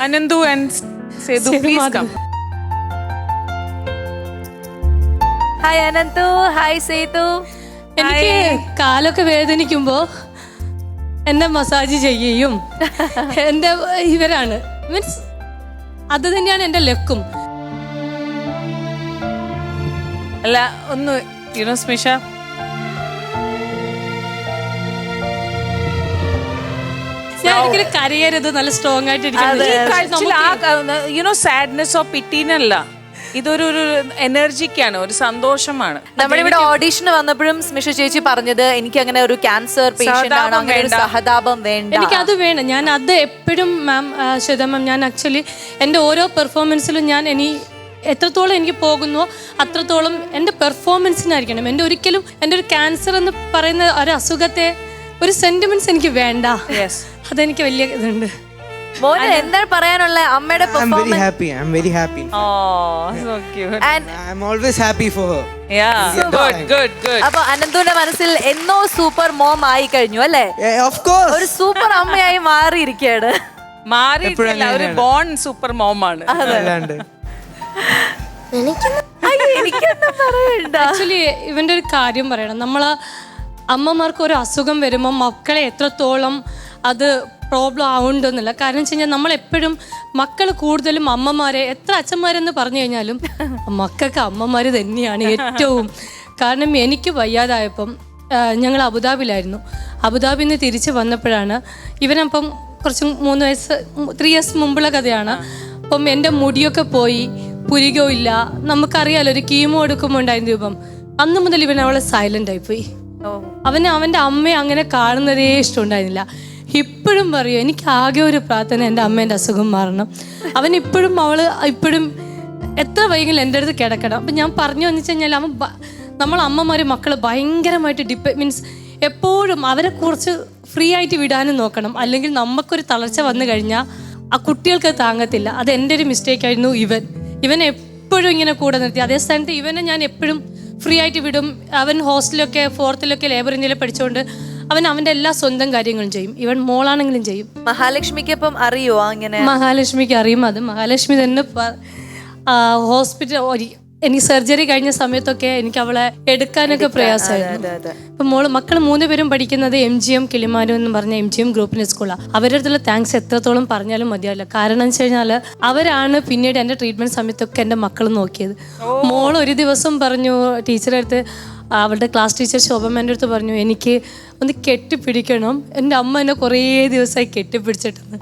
Ananthu and Sethu Sethu please Madhav. Come hi Ananthu. Hi Sethu. എനിക്ക് കാലൊക്കെ വേദനിക്കുമ്പോ എന്നെ massage ചെയ്യും. എന്റെ ഇവരാണ്. മീൻസ് അത് തന്നെയാണ് എന്റെ ലക്കും. അല്ല ഒന്ന് യുനോ സ്മിഷ ഒരിക്കലും കരയരുത് നല്ല സ്ട്രോങ് ആയിട്ട് യുനോ സാഡ്നെസ് ഓഫ് പിറ്റീനല്ല ഇതൊരു ഒരു എനർജിക്കാണ് ഒരു സന്തോഷമാണ്. നമ്മളിവിടെ ഓഡീഷന് വന്നപ്പോഴും സ്മിഷ ചേച്ചി പറഞ്ഞത് എനിക്ക് അങ്ങനെ ഒരു ക്യാൻസർ പേഷ്യന്റ് ആണ് അങ്ങനെ ഒരു. സഹതാപം വേണ്ട. എനിക്ക് അത് വേണം. ഞാൻ അത് എപ്പോഴും മാം ശ്വേത മാം ഞാൻ ആക്ച്വലി എന്റെ ഓരോ പെർഫോമൻസിലും ഞാൻ ഇനി എത്രത്തോളം എനിക്ക് പോകുന്നോ അത്രത്തോളം എന്റെ പെർഫോമൻസിനായിരിക്കണം എന്റെ ഒരിക്കലും എന്റെ ഒരു ക്യാൻസർ എന്ന് പറയുന്ന ഒരു അസുഖത്തെ ഒരു സെന്റിമെന്റ്സ് എനിക്ക് വേണ്ട. യെസ് അതെനിക്ക് വലിയ ഇതുണ്ട്. മോന് എന്താണ് പറയാനുള്ള അമ്മയുടെ I'm very performance happy. I'm very happy. Oh so cute and I'm always happy for her. Yeah good good good അപ്പൊ അനന്തുവിന്റെ മനസ്സിൽ എന്നോ സൂപ്പർ മോം ആയി കഴിഞ്ഞു അല്ലേ? Yeah, of course. ഒരു സൂപ്പർ അമ്മയായി മാറിയിരിക്കുകയാണ്. മാറിയിട്ടില്ല ഒരു ബോൺ സൂപ്പർ മോമാണ് അല്ലാണ്ട്. അയ്യോ, എനിക്കൊന്നും പറയണ്ട? ആക്ച്വലി ഇവന്റെ ഒരു കാര്യം പറയണം. നമ്മൾ അമ്മമാർക്ക് ഒരു അസുഖം വരുമ്പോൾ മക്കളെ എത്രത്തോളം അത് പ്രോബ്ലം ആവുന്നുണ്ടെന്നില്ല. കാരണം വെച്ച് കഴിഞ്ഞാൽ നമ്മളെപ്പോഴും മക്കൾ കൂടുതലും അമ്മമാരെ എത്ര അച്ഛന്മാരെന്ന് പറഞ്ഞു കഴിഞ്ഞാലും മക്കൾക്ക് അമ്മമാർ തന്നെയാണ് ഏറ്റവും. കാരണം എനിക്ക് വയ്യാതായപ്പം ഞങ്ങൾ അബുദാബിയിലായിരുന്നു അബുദാബിയിൽ നിന്ന് തിരിച്ച് വന്നപ്പോഴാണ് ഇവനപ്പം കുറച്ച് മൂന്ന് വയസ്സ് ത്രീ ഇയേഴ്സ് മുമ്പുള്ള കഥയാണ്. അപ്പം എന്റെ മുടിയൊക്കെ പോയി പുരികോ ഇല്ല നമുക്കറിയാലോ ഒരു കീമോ എടുക്കുമ്പോൾ ഉണ്ടായിരുന്ന രൂപം. അന്ന് മുതൽ ഇവൻ അവളെ സൈലന്റ് ആയിപ്പോയി അവന് അവന്റെ അമ്മയെ അങ്ങനെ കാണുന്നതേ ഇഷ്ടമുണ്ടായിരുന്നില്ല. ഇപ്പോഴും പറയും എനിക്ക് ആകെ ഒരു പ്രാർത്ഥന എന്റെ അമ്മേന്റെ അസുഖം മാറണം. അവൻ ഇപ്പോഴും അവൾ ഇപ്പോഴും എത്ര വൈകിലും എന്റെ അടുത്ത് കിടക്കണം. അപ്പം ഞാൻ പറഞ്ഞു വന്നു കഴിഞ്ഞാൽ അവൻ നമ്മൾ അമ്മമാർ മക്കൾ ഭയങ്കരമായിട്ട് ഡിപ്പെ മീൻസ് എപ്പോഴും അവരെ കുറച്ച് ഫ്രീ ആയിട്ട് വിടാനും നോക്കണം. അല്ലെങ്കിൽ നമുക്കൊരു തളർച്ച വന്നു കഴിഞ്ഞാൽ ആ കുട്ടികൾക്ക് താങ്ങത്തില്ല. അത് എന്റെ ഒരു മിസ്റ്റേക്ക് ആയിരുന്നു ഇവൻ. ഇവൻ എപ്പോഴും ഇങ്ങനെ കൂടെ നിർത്തി. അതേ സ്ഥാനത്ത് ഇവനെ ഞാൻ എപ്പോഴും ഫ്രീ ആയിട്ട് വിടും. അവൻ ഹോസ്റ്റലൊക്കെ ഫോർത്തിലൊക്കെ ലേബർ ഇന്ത്യയിൽ പഠിച്ചുകൊണ്ട് അവൻ അവന്റെ എല്ലാ സ്വന്തം കാര്യങ്ങളും ചെയ്യും. ഇവൻ മോളാണെങ്കിലും ചെയ്യും. മഹാലക്ഷ്മിക്കൊപ്പം അറിയോ അങ്ങനെ മഹാലക്ഷ്മിക്ക് അറിയും അത്. മഹാലക്ഷ്മി തന്നെ ഹോസ്പിറ്റൽ എനിക്ക് സർജറി കഴിഞ്ഞ സമയത്തൊക്കെ എനിക്ക് അവളെ എടുക്കാനൊക്കെ പ്രയാസമായിരുന്നു. അപ്പൊ മോൾ മക്കൾ മൂന്ന് പേരും പഠിക്കുന്നത് എം ജി എം കിളിമാനു എന്ന് പറഞ്ഞ എം ജി എം ഗ്രൂപ്പിന്റെ സ്കൂളാണ് അവരുടെ അടുത്തുള്ള താങ്ക്സ് എത്രത്തോളം പറഞ്ഞാലും മതിയാവില്ല. കാരണം എന്ന് വെച്ച് അവരാണ് പിന്നീട് എന്റെ ട്രീറ്റ്മെന്റ് സമയത്തൊക്കെ എന്റെ മക്കൾ നോക്കിയത്. മോൾ ഒരു ദിവസം പറഞ്ഞു ടീച്ചറെ അടുത്ത് അവളുടെ ക്ലാസ് ടീച്ചർ ശോഭമ്മേന്റെ അടുത്ത് പറഞ്ഞു എനിക്ക് ഒന്ന് കെട്ടിപ്പിടിക്കണം. എന്റെ അമ്മ എന്നെ കുറേ ദിവസമായി കെട്ടിപ്പിടിച്ചിട്ടെന്ന്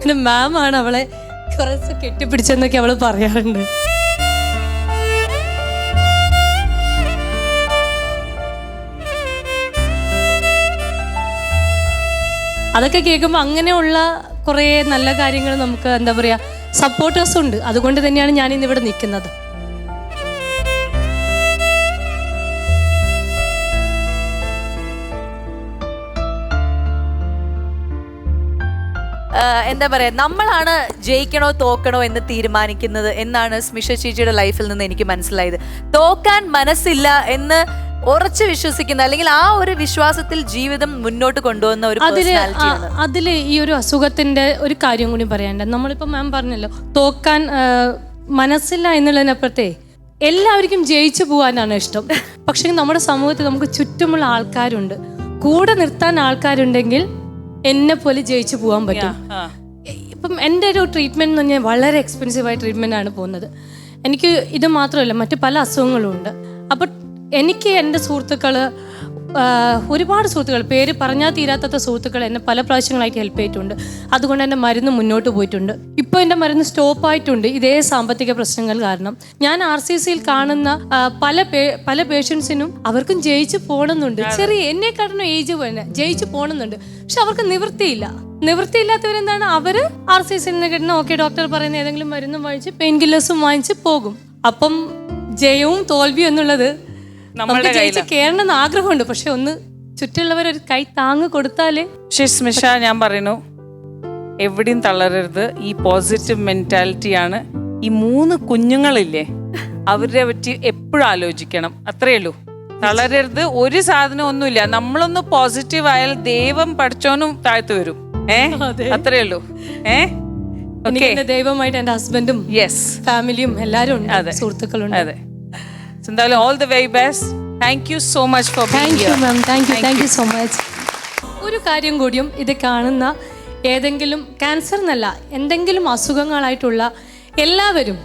പിന്നെ മാം ആണ് അവളെ കുറച്ച് കെട്ടിപ്പിടിച്ചെന്നൊക്കെ അവൾ പറയാറുണ്ട്. അതൊക്കെ കേൾക്കുമ്പോൾ അങ്ങനെയുള്ള കുറേ നല്ല കാര്യങ്ങൾ നമുക്ക് എന്താ പറയാ സപ്പോർട്ടേഴ്സ് ഉണ്ട്. അതുകൊണ്ട് തന്നെയാണ് ഞാൻ ഇന്ന് ഇവിടെ നിൽക്കുന്നത് എന്താ പറയുക നമ്മളാണ് ജയിക്കണോ തോക്കണോ എന്ന് തീരുമാനിക്കുന്നത് എന്നാണ് സ്മിഷ ചേച്ചിയുടെ ലൈഫിൽ നിന്ന് എനിക്ക് മനസ്സിലായത്. തോക്കാൻ മനസ്സില്ല എന്ന് ഉറച്ചു വിശ്വസിക്കുന്ന അല്ലെങ്കിൽ ആ ഒരു വിശ്വാസത്തിൽ ജീവിതം മുന്നോട്ട് കൊണ്ടുവന്ന ഒരു അതിൽ അതിൽ ഈ ഒരു അസുഖത്തിന്റെ ഒരു കാര്യം കൂടി പറയാനുണ്ട്. നമ്മളിപ്പോ മാം പറഞ്ഞല്ലോ തോക്കാൻ മനസ്സില്ല എന്നുള്ളതിനപ്പുറത്തെ എല്ലാവർക്കും ജയിച്ചു പോകാനാണ് ഇഷ്ടം. പക്ഷെ നമ്മുടെ സമൂഹത്തിൽ നമുക്ക് ചുറ്റുമുള്ള ആൾക്കാരുണ്ട്. കൂടെ നിർത്താൻ ആൾക്കാരുണ്ടെങ്കിൽ എന്നെ പോലെ ജയിച്ചു പോകാൻ പറ്റും. ഇപ്പം എന്റെ ഒരു ട്രീറ്റ്മെന്റ് എന്ന് പറഞ്ഞാൽ വളരെ എക്സ്പെൻസീവ് ആയ ട്രീറ്റ്മെന്റ് ആണ് പോകുന്നത്. എനിക്ക് ഇത് മാത്രമല്ല മറ്റു പല അസുഖങ്ങളും ഉണ്ട്. അപ്പോൾ എനിക്ക് എന്റെ സുഹൃത്തുക്കൾ ഒരുപാട് സുഹൃത്തുക്കൾ പേര് പറഞ്ഞാൽ തീരാത്ത സുഹൃത്തുക്കൾ എന്നെ പല പ്രാവശ്യങ്ങളായിട്ട് ഹെൽപ്പ് ചെയ്തിട്ടുണ്ട്. അതുകൊണ്ട് എന്റെ മരുന്ന് മുന്നോട്ട് പോയിട്ടുണ്ട്. ഇപ്പോൾ എന്റെ മരുന്ന് സ്റ്റോപ്പ് ആയിട്ടുണ്ട്. ഇതേ സാമ്പത്തിക പ്രശ്നങ്ങൾ കാരണം. ഞാൻ ആർ സി സിയിൽ കാണുന്ന പല പല പേഷ്യൻസിനും അവർക്കും ജയിച്ചു പോകണമെന്നുണ്ട് ചെറിയ എന്നെ കാരണം ഏജ് പോലെ ജയിച്ചു പോകണമെന്നുണ്ട് പക്ഷെ അവർക്ക് നിവൃത്തിയില്ല. നിവൃത്തിയില്ലാത്തവരെന്താണ്? അവർ ആർ സി സിന്ന് കിട്ടുന്ന ഓക്കെ ഡോക്ടർ പറയുന്ന ഏതെങ്കിലും മരുന്നും വാങ്ങിച്ച് പെയിൻ കില്ലേഴ്സും വാങ്ങിച്ച് പോകും. അപ്പം ജയവും തോൽവിയും എന്നുള്ളത് നമുക്ക് ജയിച്ച് കയറണമെന്ന് ആഗ്രഹമുണ്ട്. പക്ഷെ ഒന്ന് ചുറ്റുള്ളവർ ഒരു കൈ താങ്ങ് കൊടുത്താലേ പക്ഷേ സ്മിഷ ഞാൻ പറയുന്നു എവിടെയും തളരരുത്. ഈ പോസിറ്റീവ് മെന്റാലിറ്റിയാണ് ഈ മൂന്ന് കുഞ്ഞുങ്ങളില്ലേ അവരെ പറ്റി എപ്പോഴും ആലോചിക്കണം. അത്രേ ഉള്ളൂ. തളരരുത്. ഒരു സാധനം ഒന്നുമില്ല. നമ്മളൊന്ന് പോസിറ്റീവ് ആയാൽ ദൈവം പഠിച്ചോനും താഴ്ത്തു വരും. ഏ? അതെ. അത്രേ ഉള്ളൂ. ഏ? ദൈവമായിട്ട് എന്റെ ഹസ്ബൻഡും യെസ് ഫാമിലിയും എല്ലാരും ഉണ്ട്. സുഹൃത്തുക്കളുണ്ട്. അതെ. So, എന്തായാലും all the very best thank you so much for thank you ma'am thank you thank you so much ഒരു കാര്യം കൂടിയും ഇത് കാണുന്ന ഏതെങ്കിലും ക്യാൻസർ എന്നല്ല എന്തെങ്കിലും അസുഖങ്ങളായിട്ടുള്ള എല്ലാവരും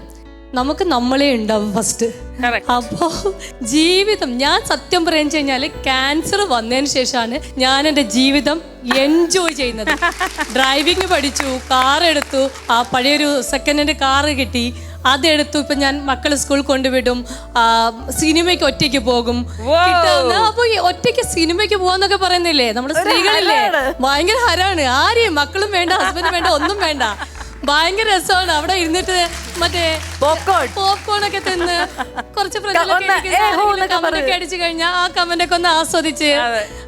നമുക്ക് നമ്മളെ ഉണ്ടാവും ഫസ്റ്റ് അപ്പോ അപ്പോൾ ജീവിതം ഞാൻ സത്യം പറയാൻ കഴിഞ്ഞാൽ ക്യാൻസർ വന്നതിന് ശേഷമാണ് ഞാൻ എന്റെ ജീവിതം എൻജോയ് ചെയ്യുന്നത്. ഡ്രൈവിംഗ് പഠിച്ചു കാർ എടുത്തു ആ പഴയൊരു സെക്കൻഡ് ഹാൻഡ് കാറ് കിട്ടി അതെടുത്തു. ഇപ്പൊ ഞാൻ മക്കളെ സ്കൂൾ കൊണ്ടുവിടും. സിനിമയ്ക്ക് ഒറ്റയ്ക്ക് പോകും. കിട്ടുന്ന അപ്പൊ ഈ ഒറ്റയ്ക്ക് സിനിമയ്ക്ക് പോവാന്നൊക്കെ പറയുന്നില്ലേ? നമ്മുടെ സ്ത്രീകളില്ലേ? ഭയങ്കര ഹരാണ്. ആരെയും മക്കളും വേണ്ട ഹസ്ബൻഡും വേണ്ട ഒന്നും വേണ്ട. ഭയങ്കര രസമാണ്. അവിടെ ഇരുന്നിട്ട് മറ്റേ പോപ്കോൺ പോപ്കോൺ ഒക്കെ തിന്ന് കുറച്ച് കമന്റൊക്കെ അടിച്ചു കഴിഞ്ഞാൽ ആ കമന്റ് ഒക്കെ ഒന്ന് ആസ്വദിച്ച്.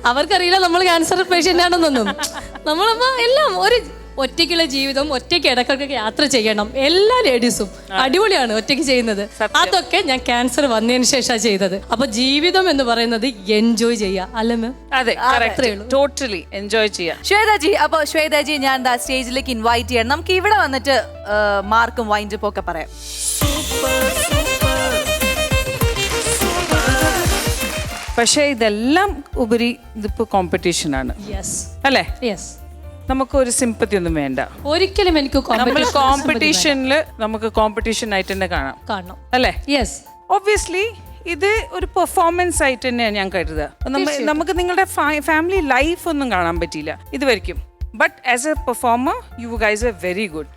അവർക്കറിയില്ല നമ്മൾ ക്യാൻസർ പേഷ്യന്റ് ആണെന്നൊന്നും. നമ്മളപ്പോ എല്ലാം ഒരു ഒറ്റയ്ക്കുള്ള ജീവിതം ഒറ്റയ്ക്ക് ഇടക്കൊക്കെ യാത്ര ചെയ്യണം. എല്ലാ ലേഡീസും അടിപൊളിയാണ് ഒറ്റയ്ക്ക് ചെയ്യുന്നത്. അതൊക്കെ ഞാൻ ക്യാൻസർ വന്നതിന് ശേഷമാണ് ചെയ്തത്. അപ്പൊ ജീവിതം എന്ന് പറയുന്നത് എൻജോയ് ചെയ്യുക. അല്ല മാം അതെ ടോട്ടലി എൻജോയ് ചെയ്യാം ശ്വേതാജി അപ്പൊ ശ്വേതാജി ഞാൻ എന്താ സ്റ്റേജിലേക്ക് ഇൻവൈറ്റ് ചെയ്യണം. നമുക്ക് ഇവിടെ വന്നിട്ട് മാർക്കും വൈൻഡപ്പും ഒക്കെ പറയാം. പക്ഷേ ഇതെല്ലാം ഉപരി ഇതിപ്പോ കോമ്പറ്റീഷൻ ആണ്. യെസ് അല്ലേ? യെസ് നമുക്ക് ഒരു സിമ്പത്തി ഒന്നും വേണ്ട. ഒരിക്കലും എനിക്ക് നമ്മൾ കോമ്പറ്റീഷനിൽ നമുക്ക് കോമ്പറ്റീഷൻ ആയിട്ട് തന്നെ കാണാം. കാണണം. അല്ലേ? യെസ് ഒബ്വിയസ്ലി ഇത് ഒരു പെർഫോമൻസ് ആയിട്ട് തന്നെയാണ് ഞാൻ കരുതുക. നമുക്ക് നിങ്ങളുടെ ഫാമിലി ലൈഫ് ഒന്നും കാണാൻ പറ്റിയില്ല. ഇതുവരെയ്ക്കും. But as a performer you guys a very good